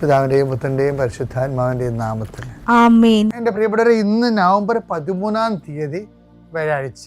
പിതാവിന്റെയും പുത്രന്റെയും പരിശുദ്ധാത്മാവിന്റെയും നാമത്തിൽ. എന്റെ പ്രിയപ്പെട്ടവരെ ഇന്ന് നവംബർ പതിമൂന്നാം തീയതി വ്യാഴാഴ്ച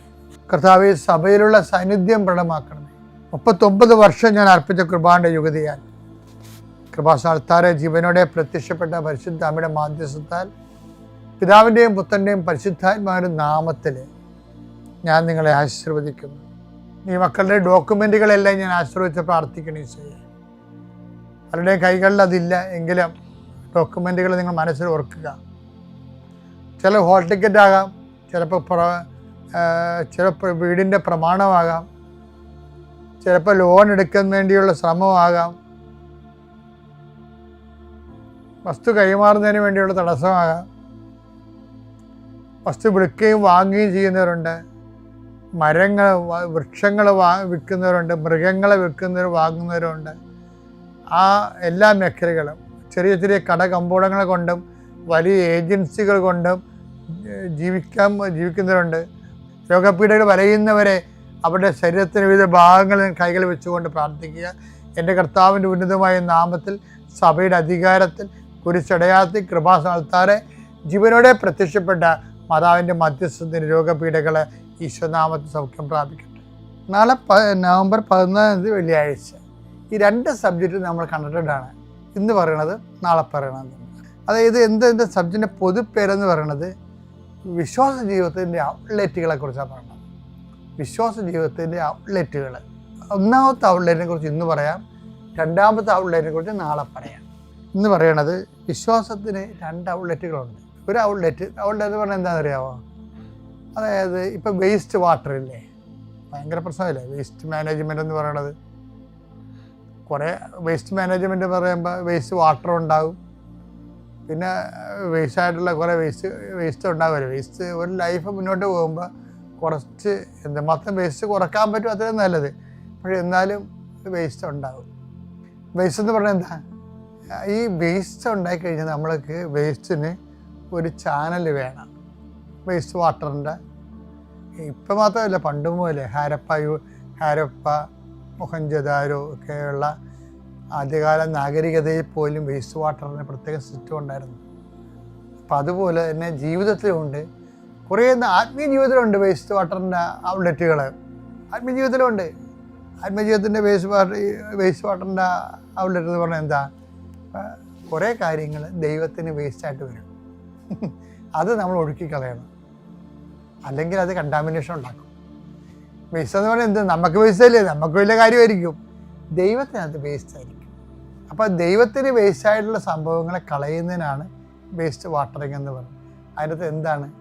കർത്താവെ സഭയിലുള്ള സാന്നിധ്യം പ്രകടമാക്കണമേ. മുപ്പത്തൊമ്പത് വർഷം ഞാൻ അർപ്പിച്ച കൃപാന്റെ യുഗതിയാൽ. കൃപാസാൽത്താരെ ജീവനോടെ പ്രത്യക്ഷപ്പെട്ട പരിശുദ്ധ അമ്മയുടെ മാധ്യസ്ഥത്താൽ പിതാവിന്റെയും പുത്രന്റെയും പരിശുദ്ധാത്മാരുടെ നാമത്തിൽ ഞാൻ നിങ്ങളെ ആശീർവദിക്കുന്നു. ഈ മക്കളുടെ ഡോക്യുമെന്റുകളെല്ലാം ഞാൻ ആശ്രയിച്ച് പ്രാർത്ഥിക്കണേ ചെയ്യേ അവരുടെ കൈകളിൽ അതില്ല എങ്കിലും ഡോക്യുമെന്റുകൾ നിങ്ങൾ മനസ്സിൽ ഓർക്കുക. ചില ഹോൾ ടിക്കറ്റ് ആകാം ചിലപ്പോൾ ചിലപ്പോൾ വീടിന്റെ പ്രമാണമാകാം. ചിലപ്പോൾ ലോൺ എടുക്കാൻ വേണ്ടിയുള്ള ശ്രമമാകാം. വസ്തു കൈമാറുന്നതിന് വേണ്ടിയുള്ള തടസ്സമാകാം. വസ്തു വിൽക്കുകയും വാങ്ങുകയും ചെയ്യുന്നവരുണ്ട്. മരങ്ങൾ വൃക്ഷങ്ങൾ വാ വിൽക്കുന്നവരുണ്ട്. മൃഗങ്ങളെ വിൽക്കുന്നവർ വാങ്ങുന്നവരുണ്ട്. ആ എല്ലാ മേഖലകളും ചെറിയ ചെറിയ കട കമ്പോളങ്ങളെ കൊണ്ടും വലിയ ഏജൻസികൾ കൊണ്ടും ജീവിക്കാൻ ജീവിക്കുന്നവരുണ്ട്. രോഗപീഠകൾ വരയുന്നവരെ അവരുടെ ശരീരത്തിന് വിവിധ ഭാഗങ്ങളിൽ കൈകൾ വെച്ചുകൊണ്ട് പ്രാർത്ഥിക്കുക. എന്റെ കർത്താവിന്റെ ഉന്നതമായ നാമത്തിൽ സഭയുടെ അധികാരത്തിൽ കുരിശടയാത്തിൽ കൃപാസ്ഥാനത്താറെ ജീവനോടെ പ്രത്യക്ഷപ്പെട്ട മാതാവിന്റെ മധ്യസ്ഥത്തിന് രോഗപീഠകളെ ഈശ്വനാമത്തിൽ സൗഖ്യം പ്രാപിക്കട്ടെ. നാളെ നവംബർ പതിനാലാം തീയതി വെള്ളിയാഴ്ച. ഈ രണ്ട് സബ്ജക്റ്റ് നമ്മൾ കണ്ടിട്ടാണ് ഇന്ന് പറയണത് നാളെ പറയണത്. അതായത് എന്ത് എന്റെ സബ്ജക്റ്റിന്റെ പൊതുപ്പേരെന്ന് പറയണത് വിശ്വാസ ജീവിതത്തിന്റെ ഔട്ട്ലെറ്റുകളെ കുറിച്ചാണ് പറയുന്നത്. വിശ്വാസ ജീവിതത്തിന്റെ ഔട്ട്ലെറ്റുകൾ ഒന്നാമത്തെ ഔട്ട്ലെറ്റിനെ കുറിച്ച് ഇന്ന് പറയാം. രണ്ടാമത്തെ ഔട്ട്ലെറ്റിനെ കുറിച്ച് നാളെ പറയാം. ഇന്ന് പറയണത് വിശ്വാസത്തിന് രണ്ട് ഔട്ട്ലെറ്റുകളുണ്ട് ഒരു ഔട്ട്ലെറ്റ് ഔട്ട്ലെറ്റ് പറഞ്ഞാൽ എന്താണെന്ന് അറിയാമോ അതായത് ഇപ്പം വേസ്റ്റ് വാട്ടർ ഇല്ലേ? ഭയങ്കര പ്രശ്നമില്ലേ? വേസ്റ്റ് മാനേജ്മെന്റ് എന്ന് പറയണത്. കുറേ വേസ്റ്റ് മാനേജ്മെന്റ് പറയുമ്പോൾ വേസ്റ്റ് വാട്ടർ ഉണ്ടാകും പിന്നെ വേസ്റ്റ് ആയിട്ടുള്ള കുറേ വേസ്റ്റ് വേസ്റ്റ് ഉണ്ടാവില്ല വേസ്റ്റ് ഒരു ലൈഫ് മുന്നോട്ട് പോകുമ്പോൾ കുറച്ച് എന്തുമാത്രം വേസ്റ്റ് കുറയ്ക്കാൻ പറ്റും അത്രയും നല്ലത്. പക്ഷെ എന്നാലും വേസ്റ്റ് ഉണ്ടാകും വേസ്റ്റ് എന്ന് പറഞ്ഞാൽ എന്താ? ഈ വേസ്റ്റ് ഉണ്ടായി കഴിഞ്ഞാൽ നമ്മൾക്ക് വേസ്റ്റിന് ഒരു ചാനൽ വേണം. വേസ്റ്റ് വാട്ടറിന്റെ ഇപ്പം മാത്രമല്ല പണ്ട് മുതലേ ഹാരപ്പ യു ഹാരപ്പ മൊഹഞ്ചദാരോ ഒക്കെയുള്ള ആദ്യകാല നാഗരികതയിൽ പോലും വേസ്റ്റ് വാട്ടറിന് പ്രത്യേക സിസ്റ്റം ഉണ്ടായിരുന്നു. അപ്പം അതുപോലെ തന്നെ ജീവിതത്തിലുമുണ്ട്. കുറേ ആത്മീയ ജീവിതത്തിലുണ്ട് വേസ്റ്റ് വാട്ടറിന്റെ ഔട്ട്ലെറ്റുകൾ ആത്മീയ ജീവിതത്തിലുണ്ട് ആത്മീയ ജീവിതത്തിന്റെ വേസ്റ്റ് വാട്ടർ വേസ്റ്റ് വാട്ടറിന്റെ ഔട്ട്ലെറ്റ് എന്ന് പറഞ്ഞാൽ എന്താ? കുറേ കാര്യങ്ങൾ ദൈവത്തിന് വേസ്റ്റായിട്ട് വരും. അത് നമ്മൾ ഒഴുക്കി കളയണം അല്ലെങ്കിൽ അത് കണ്ടാമിനേഷൻ ഉണ്ടാക്കും. വേസ്റ്റ് എന്ന് പറഞ്ഞാൽ എന്ത്? നമുക്ക് വേസ്റ്റ് അല്ലേ? നമുക്ക് വലിയ കാര്യമായിരിക്കും. ദൈവത്തിനകത്ത് വേസ്റ്റ് ആയിരിക്കും. അപ്പോൾ ദൈവത്തിന് വേസ്റ്റ് ആയിട്ടുള്ള സംഭവങ്ങളെ കളയുന്നതിനാണ് വേസ്റ്റ് വാട്ടറിങ് എന്ന് പറയുന്നത്. അതിനകത്ത് എന്താണ്?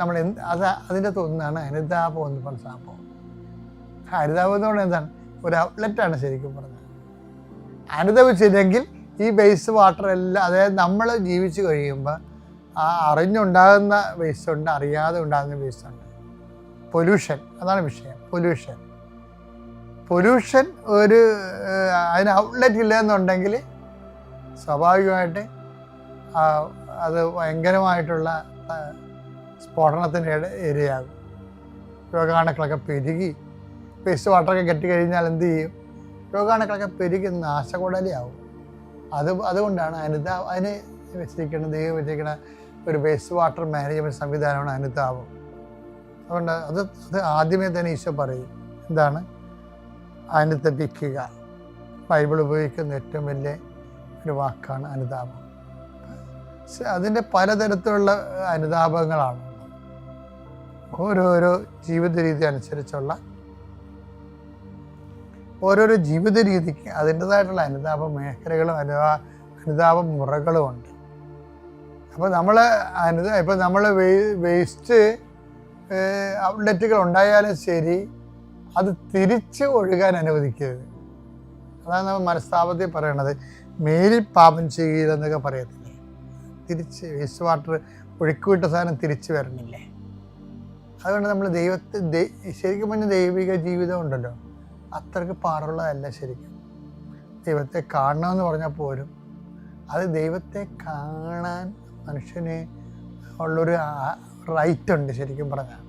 നമ്മൾ എന്ത് അത് അതിന്റെ അകത്ത് ഒന്നാണ് ഹരിതാപം എന്ന് പറഞ്ഞ സംഭവം. ഹരിതാപം എന്ന് പറഞ്ഞാൽ എന്താണ്? ഒരു ഔട്ട്ലെറ്റാണ് ശരിക്കും പറഞ്ഞത് അനുദവിച്ചില്ലെങ്കിൽ ഈ വേസ്റ്റ് വാട്ടർ എല്ലാം അതായത് നമ്മൾ ജീവിച്ച് കഴിയുമ്പോൾ ആ അറിഞ്ഞുണ്ടാകുന്ന വേസ്റ്റ് ഉണ്ട് അറിയാതെ ഉണ്ടാകുന്ന വേസ്റ്റ് ഉണ്ട്. പൊല്യൂഷൻ അതാണ് വിഷയം. പൊല്യൂഷൻ പൊല്യൂഷൻ ഒരു അതിന് ഔട്ട്ലെറ്റ് ഇല്ല എന്നുണ്ടെങ്കിൽ സ്വാഭാവികമായിട്ട് അത് ഭയങ്കരമായിട്ടുള്ള സ്ഫോടനത്തിന് ഇരയാകും. രോഗാണുക്കളൊക്കെ പെരുകി വേസ്റ്റ് വാട്ടറൊക്കെ കെട്ടിക്കഴിഞ്ഞാൽ എന്ത് ചെയ്യും? രോഗാണുക്കളൊക്കെ പെരുകി നാശകുടലിയാവും അത് അതുകൊണ്ടാണ് അനിത അതിന് വെച്ചിരിക്കുന്ന ദൈവം വെച്ചിരിക്കുന്ന ഒരു വേസ്റ്റ് വാട്ടർ മാനേജ്മെന്റ് സംവിധാനമാണ് അനുതാപം. അതുകൊണ്ട് അത് അത് ആദ്യമേ തന്നെ ഈശോ പറയും. എന്താണ്? അനുതപിക്കുക ബൈബിൾ ഉപയോഗിക്കുന്ന ഏറ്റവും വലിയ ഒരു വാക്കാണ് അനുതാപം. അതിന്റെ പലതരത്തിലുള്ള അനുതാപങ്ങളാണ്. ഓരോരോ ജീവിത രീതി അനുസരിച്ചുള്ള ഓരോരോ ജീവിത രീതിക്ക് അതിന്റെതായിട്ടുള്ള അനുതാപ മേഖലകളും അനുതാ അനുതാപ മുറകളും ഉണ്ട്. അപ്പോൾ നമ്മൾ അനുതാ ഇപ്പോൾ നമ്മൾ വേസ്റ്റ് ഔട്ട്ലെറ്റുകൾ ഉണ്ടായാലും ശരി അത് തിരിച്ച് ഒഴുകാൻ അനുവദിക്കരുത്. അതാണ് നമ്മൾ മനസ്താപത്തിൽ പറയണത്. മേലിൽ പാപം ചെയ്യില്ലെന്നൊക്കെ പറയത്തില്ലേ? തിരിച്ച് വേസ്റ്റ് വാട്ടർ ഒഴുക്കിവിട്ട സാധനം തിരിച്ചു വരണില്ലേ? അതുകൊണ്ട് നമ്മൾ ദൈവത്തെ ശരിക്കും പറഞ്ഞാൽ ദൈവിക ജീവിതം ഉണ്ടല്ലോ. അത്രയ്ക്ക് പാടുള്ളതല്ല ശരിക്കും. ദൈവത്തെ കാണണമെന്ന് പറഞ്ഞാൽ പോലും അത് ദൈവത്തെ കാണാൻ മനുഷ്യന് ഉള്ളൊരു റൈറ്റ് ഉണ്ട് ശരിക്കും പറഞ്ഞാൽ.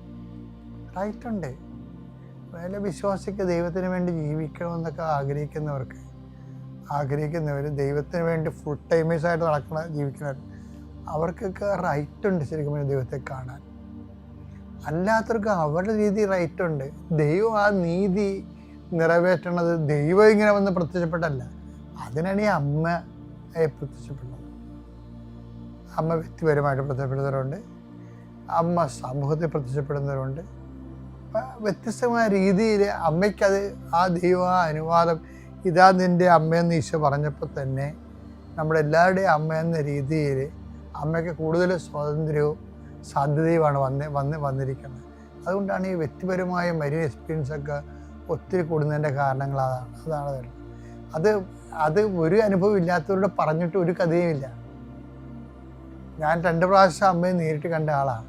റൈറ്റ് ഉണ്ട്. വേല വിശ്വാസിക്ക് ദൈവത്തിന് വേണ്ടി ജീവിക്കണമെന്നൊക്കെ ആഗ്രഹിക്കുന്നവർക്ക് ആഗ്രഹിക്കുന്നവർ ദൈവത്തിന് വേണ്ടി ഫുൾ ടൈമേഴ്സ് ആയിട്ട് നടക്കണ ജീവിക്കുന്നവർ അവർക്കൊക്കെ റൈറ്റ് ഉണ്ട് ശരിക്കും ദൈവത്തെ കാണാൻ. അല്ലാത്തവർക്ക് അവരുടെ രീതി റൈറ്റ് ഉണ്ട്. ദൈവം ആ നീതി നിറവേറ്റണത് ദൈവം ഇങ്ങനെ വന്ന് പ്രത്യക്ഷപ്പെട്ടല്ല അതിനാണ് ഈ അമ്മ പ്രത്യക്ഷപ്പെടുന്നത്. അമ്മ വ്യക്തിപരമായിട്ട് പ്രത്യക്ഷപ്പെടുന്നവരുണ്ട്. അമ്മ സമൂഹത്തിൽ പ്രത്യക്ഷപ്പെടുന്നവരുണ്ട്. വ്യത്യസ്തമായ രീതിയിൽ അമ്മയ്ക്കത് ആ ദൈവ അനുവാദം ഇതാ നിന്റെ അമ്മയെന്ന് ഈശോ പറഞ്ഞപ്പോൾ തന്നെ നമ്മുടെ എല്ലാവരുടെയും അമ്മ എന്ന രീതിയിൽ അമ്മയ്ക്ക് കൂടുതൽ സ്വാതന്ത്ര്യവും സാധ്യതയുമാണ് വന്ന് വന്ന് വന്നിരിക്കുന്നത്. അതുകൊണ്ടാണ് ഈ വ്യക്തിപരമായ മരിയ എക്സ്പീരിയൻസൊക്കെ ഒത്തിരി കൂടുന്നതിന്റെ കാരണങ്ങൾ അതാണ് അതാണ് അത് അത് ഒരു അനുഭവം ഇല്ലാത്തവരോട് പറഞ്ഞിട്ട് ഒരു കഥയുമില്ല. ഞാൻ രണ്ട് പ്രാവശ്യം അമ്മയെ നേരിട്ട് കണ്ട ആളാണ്.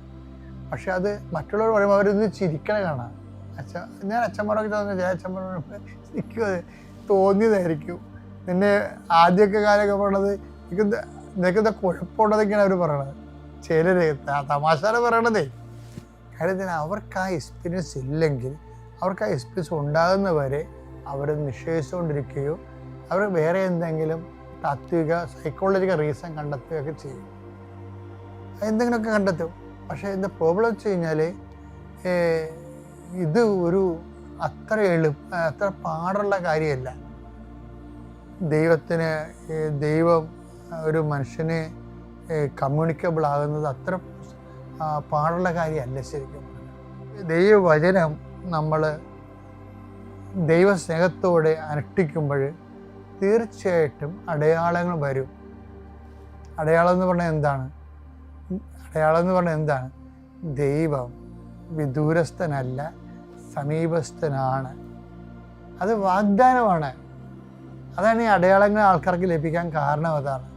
പക്ഷെ അത് മറ്റുള്ളവർ പറയുമ്പോൾ അവരിത് ചിരിക്കണ കാണാം. അച്ഛ ഞാൻ അച്ഛന്മാരൊക്കെ തോന്നുന്നു ചില അച്ഛന്മാരോട് എനിക്കും അത്. തോന്നിയതായിരിക്കും. നിന്നെ ആദ്യമൊക്കെ കാലമൊക്കെ പറയണത് എനിക്ക് ഇതൊക്കെ ഇത് കുഴപ്പമുള്ളതൊക്കെയാണ് അവർ പറയണത് ചിലര് ത- തമാശാണ് പറയണതേ. കാര്യത്തിന് അവർക്ക് ആ എക്സ്പീരിയൻസ് ഇല്ലെങ്കിൽ അവർക്ക് ആ എക്സ്പീരിയൻസ് ഉണ്ടാകുന്നവരെ അവർ നിഷേധിച്ചുകൊണ്ടിരിക്കുകയോ അവർ വേറെ എന്തെങ്കിലും താത്വിക സൈക്കോളജിക്കൽ റീസൺ കണ്ടെത്തുകയൊക്കെ ചെയ്യും. എന്തെങ്കിലുമൊക്കെ കണ്ടെത്തും. പക്ഷേ എന്റെ പ്രോബ്ലം വെച്ച് കഴിഞ്ഞാൽ ഇത് ഒരു അത്ര എളുപ്പ അത്ര പാടുള്ള കാര്യമല്ല. ദൈവത്തിന് ദൈവം ഒരു മനുഷ്യന് കമ്മ്യൂണിക്കബിൾ ആകുന്നത് അത്ര പാടുള്ള കാര്യമല്ല ശരിക്കും. ദൈവവചനം നമ്മൾ ദൈവസ്നേഹത്തോടെ അനുഷ്ഠിക്കുമ്പോൾ തീർച്ചയായിട്ടും അടയാളങ്ങൾ വരും. അടയാളം എന്ന് പറഞ്ഞാൽ എന്താണ്? അടയാളം എന്ന് പറഞ്ഞാൽ എന്താണ്? ദൈവം വിദൂരസ്ഥനല്ല സമീപസ്ഥനാണ്. അത് വാഗ്ദാനമാണ്. അതാണ് ഈ അടയാളങ്ങൾ ആൾക്കാർക്ക് ലഭിക്കാൻ കാരണം അതാണ്.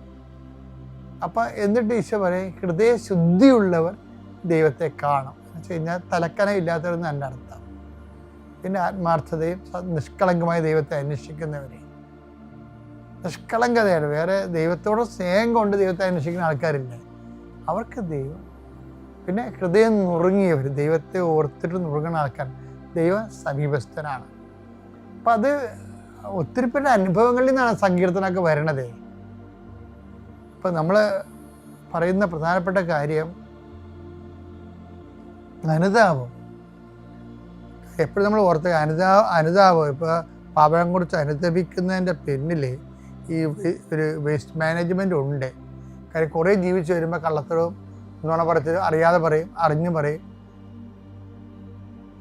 അപ്പം എന്നിട്ട് ഈശോ പറയും ഹൃദയശുദ്ധിയുള്ളവർ ദൈവത്തെ കാണും. എന്ന് വെച്ച് കഴിഞ്ഞാൽ തലക്കന ഇല്ലാത്തവരെന്ന് എന്റെ അർത്ഥം. പിന്നെ ആത്മാർത്ഥതയും നിഷ്കളങ്കമായ ദൈവത്തെ അന്വേഷിക്കുന്നവരെ. നിഷ്കളങ്കതയാണ്. വേറെ ദൈവത്തോട് സ്നേഹം കൊണ്ട് ദൈവത്തെ അന്വേഷിക്കുന്ന ആൾക്കാരില്ല. അവർക്ക് ദൈവം. പിന്നെ ഹൃദയം നുറുങ്ങിയവർ ദൈവത്തെ ഓർത്തിട്ട് നുറുങ്ങുന്ന ആൾക്കാർ ദൈവ സമീപസ്ഥനാണ്. അപ്പം അത് ഒത്തിരി പേരുടെ അനുഭവങ്ങളിൽ നിന്നാണ് സങ്കീർത്തനമൊക്കെ വരണത്. ഇപ്പം നമ്മൾ പറയുന്ന പ്രധാനപ്പെട്ട കാര്യം അനുതാപം. എപ്പോഴും നമ്മൾ ഓർത്ത അനുതാ അനുതാപം. ഇപ്പോൾ പാപം കുറിച്ച് അനുതപിക്കുന്നതിന്റെ പിന്നിൽ ഈ ഒരു വേസ്റ്റ് മാനേജ്മെന്റ് ഉണ്ട്. കാര്യം കുറേ ജീവിച്ച് വരുമ്പോൾ കള്ളത്തരവും നുണ പറച്ചിലും അറിയാതെ പറയും അറിഞ്ഞു പറയും.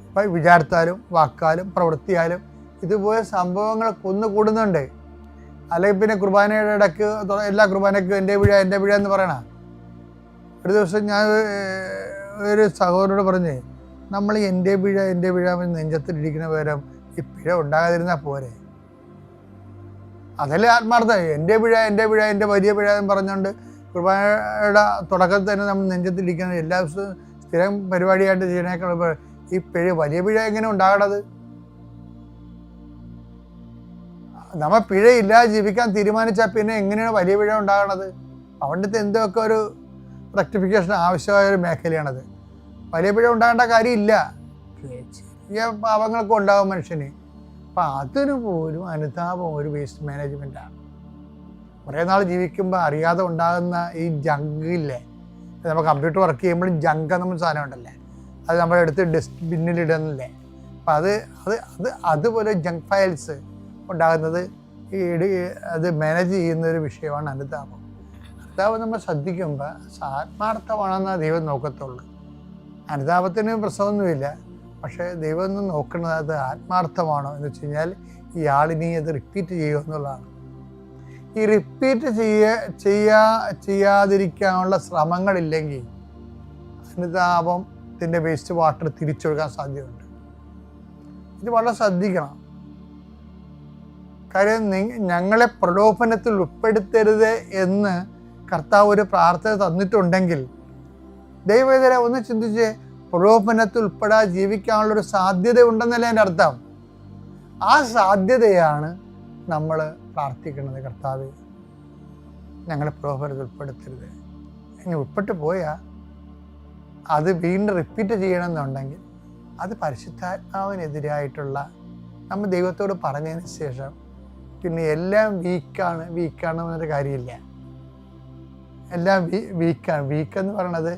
ഇപ്പം വിചാരത്താലും വാക്കാലും പ്രവൃത്തിയാലും ഇതുപോലെ സംഭവങ്ങൾ കുന്നുകൂടുന്നുണ്ട് അല്ലെങ്കിൽ പിന്നെ കുർബാനയുടെ ഇടയ്ക്ക് എല്ലാ കുർബാനയ്ക്കും എന്റെ പിഴ എന്റെ പിഴ എന്ന് പറയണ. ഒരു ദിവസം ഞാൻ ഒരു സഹോദരനോട് പറഞ്ഞേ നമ്മൾ എന്റെ പിഴ എന്റെ പിഴ നെഞ്ചത്തിലിരിക്കുന്ന പകരം ഈ പിഴ ഉണ്ടാകാതിരുന്നാൽ പോരെ? അതല്ലേ ആത്മാർത്ഥം. എന്റെ പിഴ എന്റെ പിഴ എന്റെ വലിയ പിഴ എന്ന് പറഞ്ഞുകൊണ്ട് കുർബാനയുടെ തുടക്കത്തിൽ തന്നെ നമ്മൾ നെഞ്ചത്തിരിക്കുന്നത് എല്ലാ ദിവസവും സ്ഥിരം പരിപാടിയായിട്ട് ചെയ്യണേക്കാൾ ഈ പിഴ വലിയ പിഴ എങ്ങനെ ഉണ്ടാകണത്? നമ്മ പിഴയില്ലാതെ ജീവിക്കാൻ തീരുമാനിച്ചാൽ പിന്നെ എങ്ങനെയാണ് വലിയ പിഴ ഉണ്ടാകണത്? അവിടുത്തെ എന്തൊക്കെ ഒരു റെക്ടിഫിക്കേഷൻ ആവശ്യമായ ഒരു മേഖലയാണത്. വലിയ പിഴ ഉണ്ടാകേണ്ട കാര്യമില്ല. ചെറിയ പാപങ്ങളൊക്കെ ഉണ്ടാകും മനുഷ്യന്. അപ്പം അതിന് പോലും അനുതാപം ഒരു വേസ്റ്റ് മാനേജ്മെന്റാണ് കുറേ നാൾ ജീവിക്കുമ്പോൾ അറിയാതെ ഉണ്ടാകുന്ന ഈ ജങ്കില്ലേ നമ്മൾ കമ്പ്യൂട്ടർ വർക്ക് ചെയ്യുമ്പോഴും ജങ്ക് എന്ന സാധനം ഉണ്ടല്ലേ? അത് നമ്മളെടുത്ത് ഡസ്റ്റ്ബിന്നിൽ ഇടുന്നില്ലേ? അപ്പം അത് അത് അത് അതുപോലെ ജങ്ക് ഫയൽസ് ഉണ്ടാകുന്നത് ഈ അത് മാനേജ് ചെയ്യുന്ന ഒരു വിഷയമാണ് അനുതാപം. അനുതാപം നമ്മൾ ശ്രദ്ധിക്കുമ്പോൾ ആത്മാർത്ഥമാണെന്ന് ദൈവം നോക്കത്തുള്ളൂ. അനുതാപത്തിന് പ്രശ്നമൊന്നുമില്ല. പക്ഷേ ദൈവം ഒന്ന് നോക്കുന്നത് അത് ആത്മാർത്ഥമാണോ എന്ന് വെച്ച് കഴിഞ്ഞാൽ ഈ ആളിനി അത് റിപ്പീറ്റ് ചെയ്യുക എന്നുള്ളതാണ്. ഈ റിപ്പീറ്റ് ചെയ്യ ചെയ്യാ ചെയ്യാതിരിക്കാനുള്ള ശ്രമങ്ങളില്ലെങ്കിൽ അനുതാപത്തിന്റെ വേസ്റ്റ് വാട്ടർ തിരിച്ചൊഴുകാൻ സാധ്യതയുണ്ട്. ഇത് വളരെ ശ്രദ്ധിക്കണം. കാര്യം ഞങ്ങളെ പ്രലോഭനത്തിൽ ഉൾപ്പെടുത്തരുത് എന്ന് കർത്താവ് ഒരു പ്രാർത്ഥന തന്നിട്ടുണ്ടെങ്കിൽ ദൈവവേദന ഒന്ന് ചിന്തിച്ച് പ്രലോഭനത്തിൽ ഉൾപ്പെടാതെ ജീവിക്കാനുള്ളൊരു സാധ്യത ഉണ്ടെന്നല്ലേ എന്റെ അർത്ഥം. ആ സാധ്യതയാണ് നമ്മൾ പ്രാർത്ഥിക്കുന്നത് കർത്താവ് ഞങ്ങളെ പ്രോഹരത് ഉൾപ്പെടുത്തരുത്. ഇനി ഉൾപ്പെട്ട് പോയാൽ അത് വീണ്ടും റിപ്പീറ്റ് ചെയ്യണമെന്നുണ്ടെങ്കിൽ അത് പരിശുദ്ധാത്മാവിനെതിരായിട്ടുള്ള നമ്മൾ ദൈവത്തോട് പറഞ്ഞതിന് ശേഷം പിന്നെ എല്ലാം വീക്കാണ് വീക്കാണ് എന്നൊരു കാര്യമില്ല. എല്ലാം വീ വീക്കാണ് വീക്ക് എന്ന് പറയണത്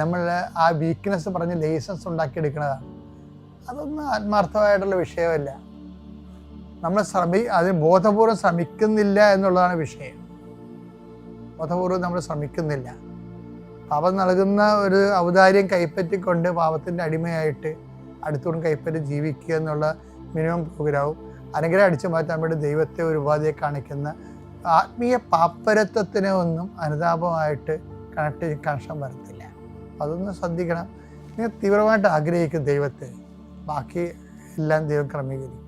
നമ്മൾ ആ വീക്ക്നെസ് പറഞ്ഞ് ലൈസൻസ് ഉണ്ടാക്കിയെടുക്കുന്നതാണ് അതൊന്നും ആത്മാർത്ഥമായിട്ടുള്ള വിഷയമല്ല. നമ്മൾ ശ്രമി അതിന് ബോധപൂർവം ശ്രമിക്കുന്നില്ല എന്നുള്ളതാണ് വിഷയം. ബോധപൂർവം നമ്മൾ ശ്രമിക്കുന്നില്ല. പാപം നൽകുന്ന ഒരു ഔദാര്യം കൈപ്പറ്റിക്കൊണ്ട് പാപത്തിന്റെ അടിമയായിട്ട് അടുത്തോടും കൈപ്പറ്റി ജീവിക്കുക എന്നുള്ള മിനിമം പ്രോഗ്രാവും അനുഗ്രഹം അടിച്ചു മാറ്റാൻ വേണ്ടി ദൈവത്തെ ഒരു ഉപാധിയെ കാണിക്കുന്ന ആത്മീയ പാപ്പരത്വത്തിനെ ഒന്നും അനുതാപമായിട്ട് കണക്ട് കണക്ഷൻ വരത്തില്ല. അതൊന്ന് ശ്രദ്ധിക്കണം. നിങ്ങൾ തീവ്രമായിട്ട് ആഗ്രഹിക്കും ദൈവത്തെ. ബാക്കി എല്ലാം ദൈവം ക്രമീകരിക്കും.